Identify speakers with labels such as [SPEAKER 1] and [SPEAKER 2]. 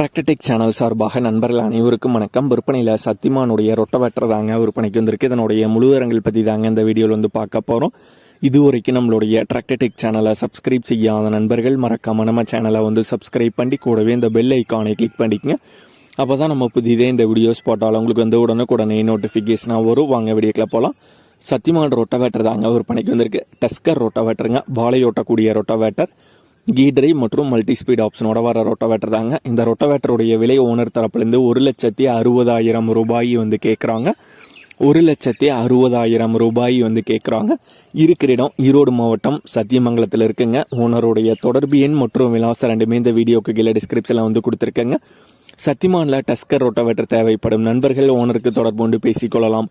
[SPEAKER 1] Tractor Tech channel சார்பாக நண்பர்கள் அனைவருக்கும் வணக்கம். விற்பனையில் சத்திமானுடைய ரொட்டவேட்டர் தாங்க விற்பனைக்கு வந்திருக்கு. இதனுடைய முழுவரங்கள் பற்றி தாங்க இந்த வீடியோவில் வந்து பார்க்க போகிறோம் இதுவரைக்கும் நம்மளுடைய டிராக்டர்டெக் சேனலை சப்ஸ்கிரைப் செய்யாத நண்பர்கள் மறக்காம நம்ம சேனலை வந்து சப்ஸ்கிரைப் பண்ணி கூடவே இந்த பெல் ஐக்கானை கிளிக் பண்ணிக்கங்க. அப்போ தான் நம்ம புதிதே இந்த வீடியோஸ் போட்டாலும் உங்களுக்கு வந்து உடனுக்குடனே நோட்டிஃபிகேஷனாக வரும். வாங்க வீடியோக்கில் போகலாம் சத்தியமான ரொட்டவேட்டர் தாங்க விற்பனைக்கு வந்திருக்கு. டஸ்கர் ரொட்டவேட்டருங்க வாழையோட்டக்கூடிய ரொட்டவேட்டர் கீ கீடரை மற்றும் மல்டி ஸ்பீட் ஆப்ஷனோட வர ரொட்டவேட்டர் தாங்க. இந்த ரொட்டவேட்டருடைய விலை ஓனர் தரப்புலேருந்து ஒரு லட்சத்தி அறுபதாயிரம் ரூபாய் வந்து கேட்குறாங்க ஒரு லட்சத்தி அறுபதாயிரம் ரூபாய் வந்து கேட்குறாங்க இருக்கிற இடம் ஈரோடு மாவட்டம் சத்தியமங்கலத்தில் இருக்குங்க. ஓனருடைய தொடர்பு எண் மற்றும் விலாசம் ரெண்டுமே இந்த வீடியோக்கு கீழே டிஸ்கிரிப்ஷனில் வந்து கொடுத்துருக்கேங்க. சத்தியமானில் டஸ்கர் ரொட்டவேட்டர் தேவைப்படும் நண்பர்கள் ஓனருக்கு தொடர்பு கொண்டு பேசிக்கொள்ளலாம்